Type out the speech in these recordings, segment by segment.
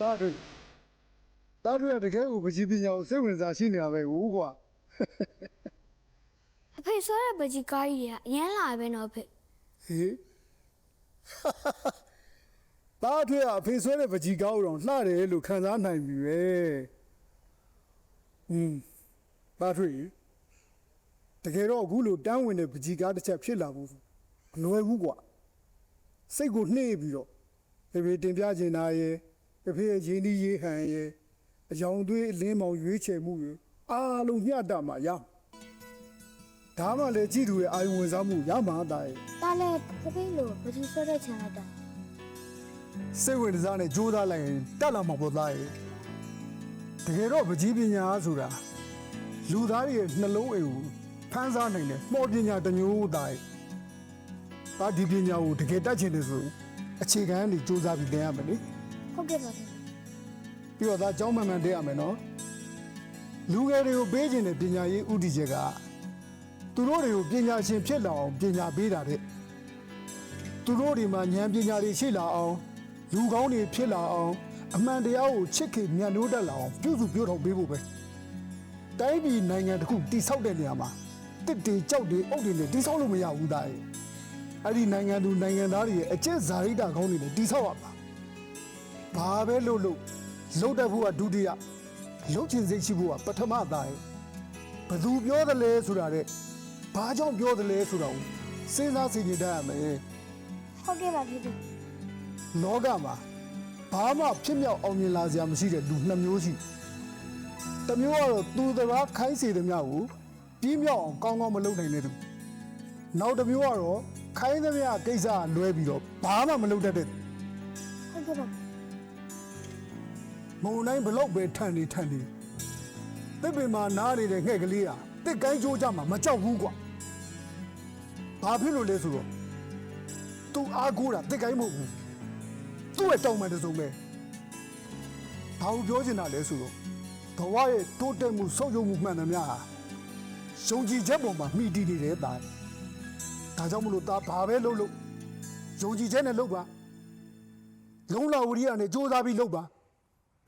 သားတွေသားတွေကတကယ်ကိုပကြီးပညာကိုစိတ်ဝင်စားရှိနေတာပဲဟုတ်ကွာအဖေဆိုတဲ့ပကြီးကားကြီးတွေကအရန်လာပဲနော်အဖေဟေးသားတွေကအဖေဆွဲတဲ့ပကြီးကောင်းတော့လှတယ်လို့ခံစားနိုင်ပြီပဲอืมသားတွေတကယ်တော့အခုလိုတန်းဝင်တဲ့ပကြီးကားတစ်ချက်ဖြစ်လာဖို့မလွယ်ဘူးကွာစိတ်ကိုနှိမ့်ပြီးတော့ဖေဖေတင်ပြချင်တာရဲ့ ဖေဖေရဲ့ရင်းနှီးရေးဟန်ရဲ့အယောင်သွေးအလင်းမောင်ရွေးချယ်မှုရဲ့အားလုံးမျှတမှာရမယ်ဒါမှလည်းကြည့်သူရဲ့အာယုံဝင်စားမှုရမှာတာရဲ့တားလဲတပိတ်လို့ပကြီးဆွဲတဲ့ချန်လိုက်တာစိတ်ဝင်စားနဲ့ကြိုးစားလိုက်ရင်တက်လာမှာပေါ့သားရဲ့တကယ်တော့ပကြီးပညာဆိုတာလူသားတွေရဲ့နှလုံးအိမ်ကိုဖန်းစားနိုင်တဲ့မော်ပညာတစ်မျိုးသားရဲ့ဒါဒီပညာကိုတကယ်တတ်ချင်တယ်ဆိုရင်အခြေခံကနေကြိုးစားပြီးသင်ရမယ်လေ ဟုတ်ကဲ့ပါဖေပြီးတော့ဒါအကြောင်းမှန်မှန်တက်ရမယ်နော်လူငယ်တွေကိုပေးခြင်းတဲ့ပညာရေးဥတီချက်ကသူတို့တွေကိုပညာရှင်ဖြစ်လာအောင်ပညာပေးတာတဲ့သူတို့တွေမှာဉာဏ်ပညာတွေရှိလာအောင်လူကောင်းတွေဖြစ်လာအောင်အမှန်တရားကိုချစ်ခင်မြတ်လို့တတ်လာအောင်ပြုစုပြောထောင်ပေးဖို့ပဲတိုင်းပြည်နိုင်ငံတစ်ခုတည်ဆောက်တဲ့နေရာမှာတစ်တေကြောက်တွေအုတ်တွေနဲ့တည်ဆောက်လို့မရဘူးသားရဲ့အဲ့ဒီနိုင်ငံသူနိုင်ငံသားတွေရဲ့အကျင့်ဇာတိတာကောင်းတွေနဲ့တည်ဆောက်ရမှာ ဘာပဲလို့လို့လုံးတက်ဖို့ကဒုတိယလုံးချင်စိတ်ရှိဖို့ကပထမသားရဲ့ဘသူပြောတယ်လဲဆိုတာတဲ့ဘာကြောင့်ပြောတယ်လဲဆိုတာကိုစဉ်းစားစီရင်တတ်ရမယ်ဟုတ်ကဲ့ပါဖေဖေလောကမှာဘာမှဖြစ်မြောက်အောင်မြင်လာစရာမရှိတဲ့လူနှစ်မျိုးရှိတစ်မျိုးကတော့သူတစ်ပါးခိုင်းစေတဲ့များကိုပြီးမြောက်အောင်ကောင်းကောင်းမလုပ်နိုင်တဲ့သူနောက်တစ်မျိုးကတော့ခိုင်းသမျှကိစ္စကလွဲပြီးတော့ဘာမှမလုပ်တတ်တဲ့သူဟုတ်ကဲ့ပါ မုံတိုင်းဘလောက်ပဲထန်နေထန်နေတစ်ပင်မှာနားနေတဲ့ငှဲ့ကလေးဟာတစ်ကိုင်းကြိုးကြမှာမကြောက်ဘူးကွာဘာဖြစ်လို့လဲဆိုတော့သူအားကိုးတာတစ်ကိုင်းမဟုတ်ဘူးသူ့ရဲ့တောင်းမှန်တဲ့စုံပဲဘာလို့ပြောချင်တာလဲဆိုတော့ဘဝရဲ့တိုးတက်မှုဆုပ်ယုပ်မှုမှန်သမျှဟာယုံကြည်ချက်ပေါ်မှာမှီတည်နေတဲ့သားဒါကြောင့်မလို့သားဘာပဲလုပ်လို့ယုံကြည်ချက်နဲ့လုပ်ပါလုံးလာဝရိယနဲ့စူးစမ်းပြီးလုပ်ပါ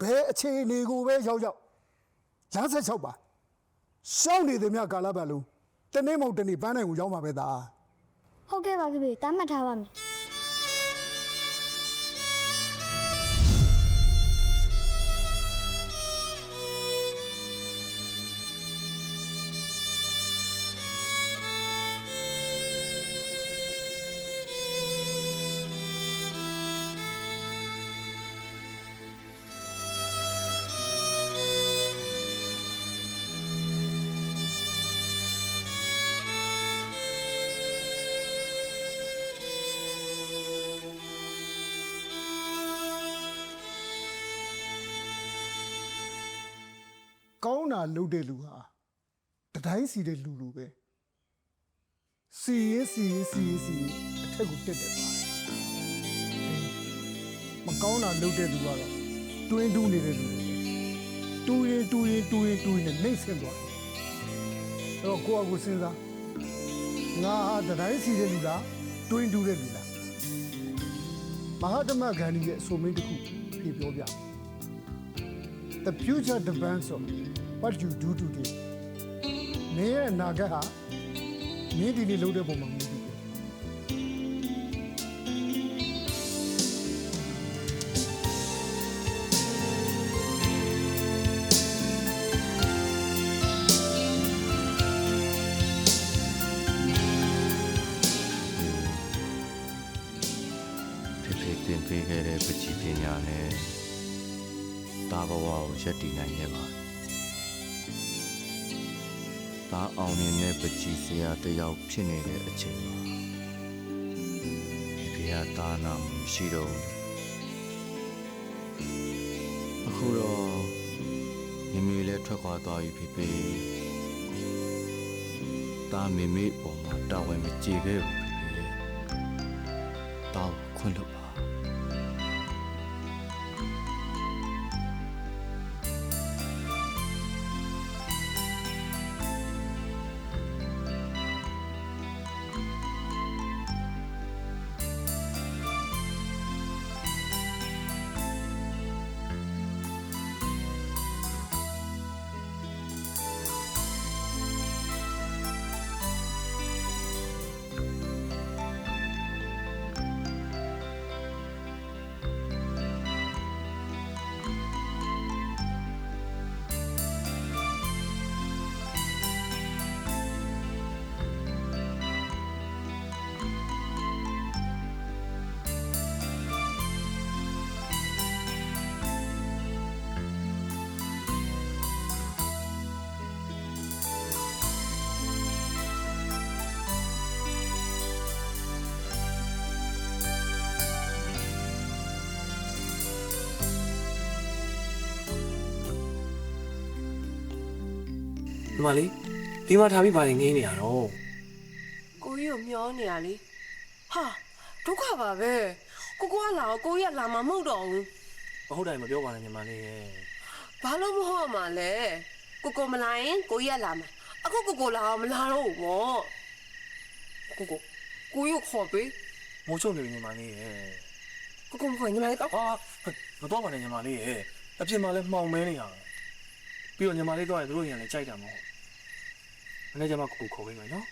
ဘယ်အခြေအနေကိုပဲရောက်ရောက်လမ်းဆက်လျှောက်ပါရှောင်းနေသည်မြကာလပတ်လုံးတနေ့မဟုတ်တနေ့ပန်းနိုင်ကိုရောက်မှာပဲသားဟုတ်ကဲ့ပါဖေဖေတားမှတ်ထားပါမယ် ကောင်းတာလုပ်တဲ့လူဟာတတိုင်းစီတဲ့လူလူပဲစီရင်စီရင်စီရင်စီရင်အထက်ကိုတက်တက်သွားတယ်မကောင်းတာလုပ်တဲ့လူကတော့တွင်းတူးနေတဲ့လူတွေပဲတူးရင်တူးရင်တူးရင်တူးရင်နဲ့နှိမ့်ဆင်းသွားတယ်အဲ့တော့ကိုယ့်အကူစဉ်းစားငါဟာတတိုင်းစီတဲ့လူလားတွင်းတူးတဲ့လူလားမဟာတမဂန္ဒီရဲ့အဆိုမင်းတစ်ခုဖြေပြောပြ The future depends on what you do today. နေရဲ့အနာဂတ်ဟာမင်းဒီနေ့လုပ်တဲ့ပုံမှာမူ တာဘဝကိုရက်တည်နိုင်ခဲ့ပါတာအောင်နေတဲ့ပကြီးဆရာတစ်ယောက်ဖြစ်နေတဲ့အချိန်မှာဖေဖေကတာနာမရှိတော့ဘူးအခုတော့မိမိလည်းထွက်ခွာသွားပြီဖေဖေတာမိမိပေါ်မှာတာဝန်မကျေခဲ့ဘူးဖေဖေတောက်ခွင့်လို့ ဒီမလေးဒီမှာထားပြီးပါရင်ငင်းနေရတော့ကိုကြီးကိုမျောနေရလေဟာဒုက္ခပါပဲကိုကိုကလာတော့ကိုကြီးကလာမှာမဟုတ်တော့ဘူးမဟုတ်တိုင်းမပြောပါနဲ့ညီမလေးရဲ့ဘာလို့မဟုတ်မှာလဲကိုကိုမလာရင်ကိုကြီးကလာမှာအခုကိုကိုလာတော့မလာတော့ဘူးပေါ့ကိုကိုကိုကြီးကိုခေါ်ပေးမိုးချုံနေပြီညီမလေးရဲ့ကိုကိုမခေါ်ညီမလေးတော့ဟာမတော့ပါနဲ့ညီမလေးရဲ့အပြင်မှာလည်းမှောင်မဲနေရတာ ပြီးတော့ညီမလေးတော့ရင်တို့ရင်လည်းကြိုက်တာမဟုတ်မနေ့ကမှကိုကိုခေါ်ပေးမယ်နော်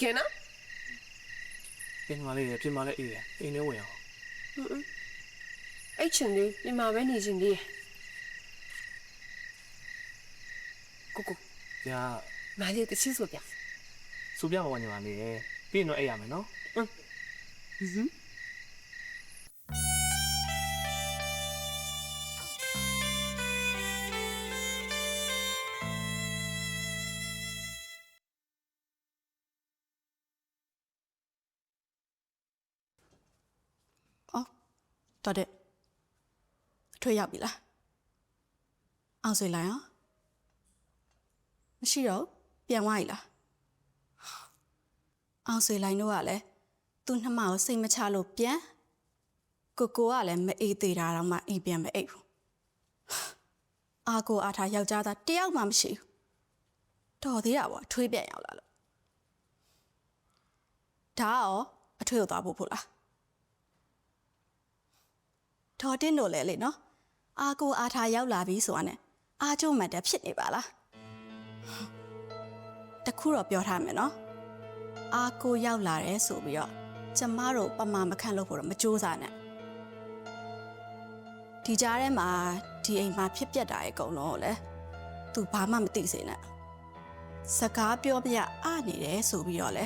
ကဲနော်ပြင်ညီမလေးရဲ့ပြင်မှာလည်းအေးတယ်အိမ်ထဲဝင်အောင်အဲ့ချင်လေးညီမပဲနေချင်လေးကိုကိုညာမာလေးတချစ်ဆိုပြစူပြမှာပါညီမလေးရဲ့ပြီးရင်တော့အိပ်ရမယ်နော်ဟင်းအော် တော်တယ်အထွေရောက်ပြီလားအောင်ဆွေလိုက်အောင်မရှိတော့ဘူးပြန်သွားပြီလားအောင်ဆွေလိုက်တို့ကလည်းသူ့နှမကိုစိတ်မချလို့ပြန်ကိုကိုကလည်းမအေးသေးတာတော့မှအိမ်ပြန်မအိပ်ဘူးအာကိုအားထားယောက်ျားသားတယောက်မှမရှိဘူးတော်သေးတာပေါ့အထွေးပြန်ရောက်လာလို့ဒါကရောအထွေးကိုသွားဖို့ဖို့လား ဒေါ်တင်းတို့လည်းလေနော်အာကိုအားထားရောက်လာပြီဆိုတာနဲ့အာကျိုးမှတ်တဲ့ဖြစ်နေပါလားတခုတော့ပြောထားမယ်နော်အာကိုရောက်လာတယ်ဆိုပြီးတော့ကျမတို့ပမာမခန့်လို့ဖို့တော့မကြိုးစားနဲ့ဒီကြားထဲမှာဒီအိမ်မှာဖြစ်ပျက်တာရဲ့အကုန်လုံးကိုလည်းသူဘာမှမသိစေနဲ့စကားပြောပြအနေတယ်ဆိုပြီးတော့လေ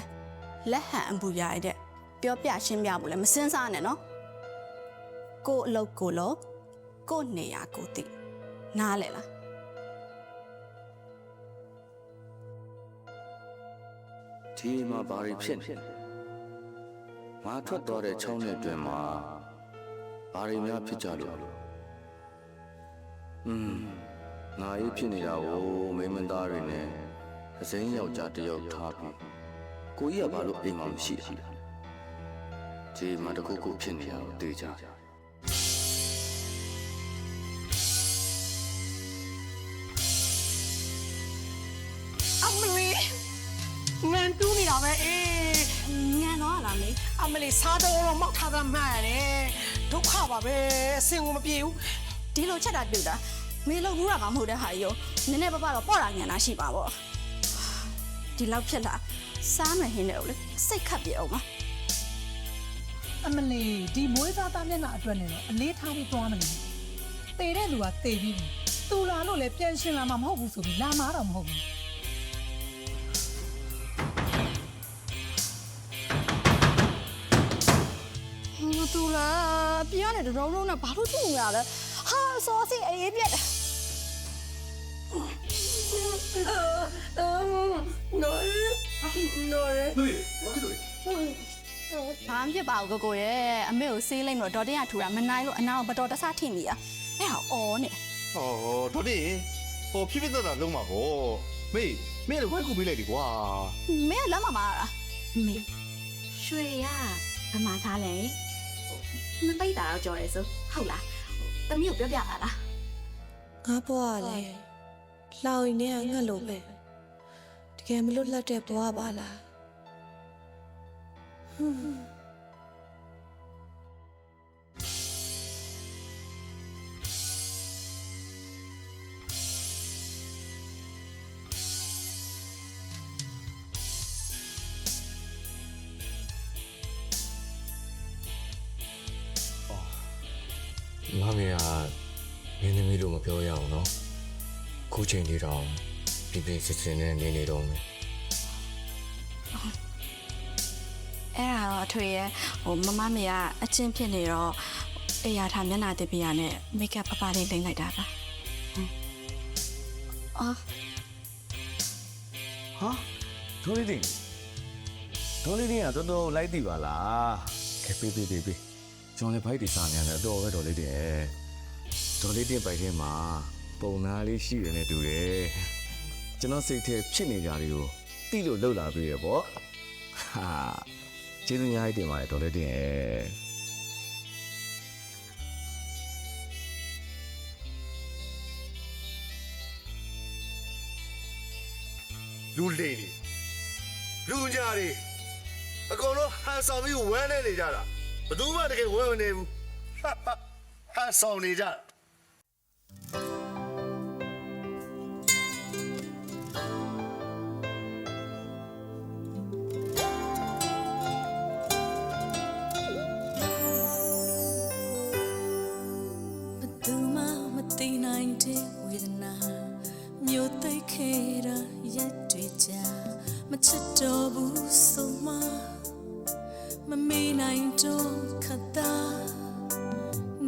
လက်ဟန်အပူရရတဲ့ပြောပြရှင်းပြဖို့လည်းမစင်စားနဲ့နော် ကို့အလုပ်ကိုလို့ကို့နေရာကိုသိနားလဲလားဒီမှာဘာတွေဖြစ်နေငါထွက်သွားတဲ့ချောင်းနဲ့တွင်မှာဘာတွေများဖြစ်ကြလို့อืมငါရေးဖြစ်နေတာကိုမိမသားတွေနဲ့အစိမ်းယောက်ျားတစ်ယောက်ထားပြီးကိုကြီးကဘာလို့အိမ်မှာမရှိတာလဲဒီမှာတခုခုဖြစ်နေတာကိုသိကြတယ် ပဲအေးညံတော့လားမေအမလေးစားတော့တော့မောက်ထားတာမှန်တယ်ဒုက္ခပါပဲအစင်ကိုမပြေဘူးဒီလိုချက်တာတူတာမေလို့ဘူးတာမှမဟုတ်တဲ့ဟာကြီးရောနည်းနည်းပါးပါတော့ပေါ့တာညံတာရှိပါပေါ့ဒီလောက်ဖြစ်လာစားမယ်ဟင်းတယ်ကိုလေစိတ်ခတ်ပြအောင်ပါအမလီဒီမွေးသားသားမျက်နှာအတွက်နဲ့တော့အလေးထားပြီးသွားမလို့တေတဲ့လူကတေပြီးပြီသူလာလို့လည်းပြန်ရှင်လာမှာမဟုတ်ဘူးဆိုပြီးလာမှာတော့မဟုတ်ဘူး ဟိုတူလားပြန်ရတယ်တော်တော်နဲ့ဘာလို့တူရလဲဟာစောစီအေးပြက်တယ်နော်နော်ရဘာမှဖြစ်ပါဘူးကိုကိုရဲ့အမေကိုဆေးလိုက်လို့ဒေါ်တင်ရထူတာမနိုင်လို့အနာကိုဘတော်တဆထိမိရအဲ့ဟာအော်နေဟောတို့နေဟိုဖြစ်ဖြစ်သက်သက်လုံးမှာပေါ့မေးမင်းလည်းဝိုက်ကူပေးလိုက်ဒီကွာမင်းကလက်မမာတာမေရွှေရဗမာသားလဲ မပိတ်တာတော့ကြော်ရဲဆိုဟုတ်လားတမီးကိုပြောပြပါလားငါဘွားကလည်းလှောင်ရင်းနဲ့ငှက်လို့ပဲတကယ်မလွတ်လပ်တဲ့ဘွားပါလားဟွန်း မမေကမင်းသမီးလို့မပြောရအောင်နော်ခုချိန်လေးတော့ပြပြစစ်စစ်နဲ့နေနေတော့မယ်အဲ့ဒါတော့အထွေရဲ့ဟိုမမမေကအချင်းဖြစ်နေတော့အေးရထားမျက်နှာတစ်ပြားနဲ့မိတ်ကပ်ပပလေးလိမ့်လိုက်တာပါအော်ဟာဒေါ်လေးတင်ဒေါ်လေးတင်ကတော်တော်လိုက်တည်ပါလားကဲပေးပေးပေးပေး ကျွန်တော်လည်းဘိုက်တွေစားနေရတယ်အတော်ပဲဒေါ်လေးတင်ရဲ့ဒေါ်လေးတင်ပိုက်ထဲမှာပုံနာလေးရှိတယ်နဲ့တူတယ်ကျွန်တော်စိတ်ထဲဖြစ်နေကြတွေကိုတိလို့လှုပ်လာပြီရပေါ့ဟာကျေးဇူးများကြီးတင်ပါတယ်ဒေါ်လေးတင်ရဲ့လူလိန်တွေလူညာတွေအကုန်လုံးဟန်ဆောင်ပြီးဝမ်းနေနေကြတာ ဘယ်သူမှတကယ်ဝမ်းမနေဘူးဟာဟာဟန်ဆောင်နေကြတာဘသူမှမသိနိုင်တဲ့ဝေဒနာမျိုးသိပ်ခဲ့တာရက်တွေကြာမချစ်တော့ဘူးဆိုမှ မမေ့နိုင်တော့ခတ်တာ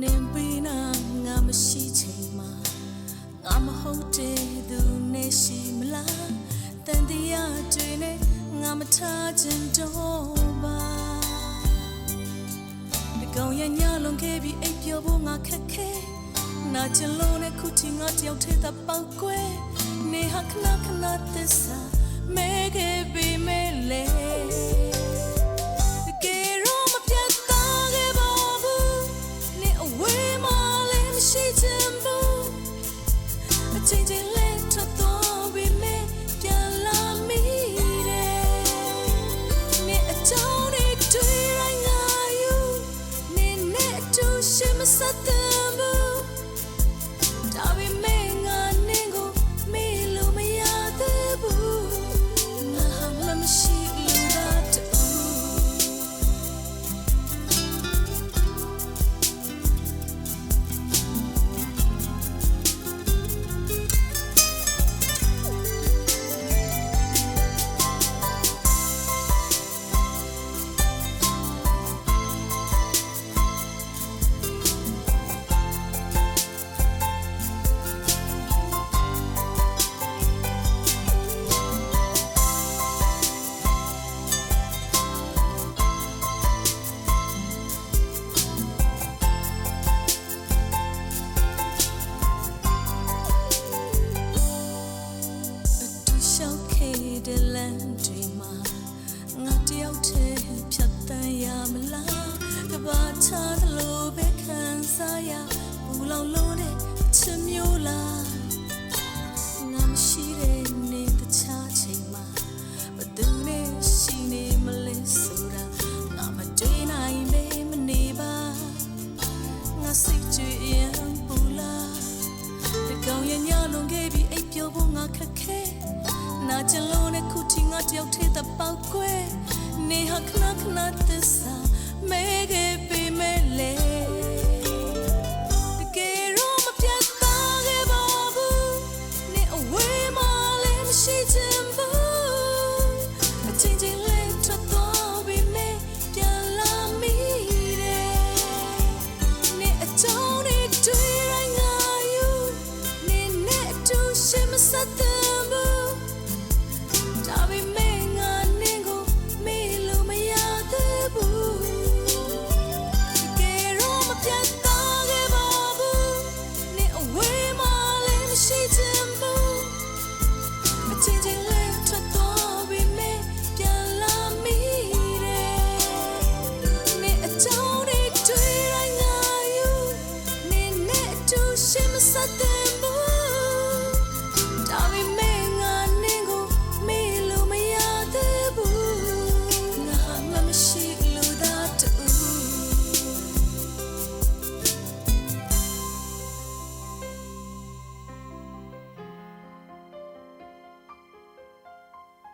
နေပြီးနာငါမရှိချိန်မှာငါမဟုတ်တဲ့သူနဲ့ရှိမလားတန်တရားတွေနဲ့ငါမထားခြင်းတော့ပါအကောင်ရညလုံးခဲ့ပြီးအိပ်ပျော်ဖို့ငါခက်ခဲနာချင်လို့နဲ့ခုချင်ငါတယောက်ထဲသာပောက်ကွယ်နေဟာခဏခဏသစ္စာမဲခဲ့ပြီးမဲလေ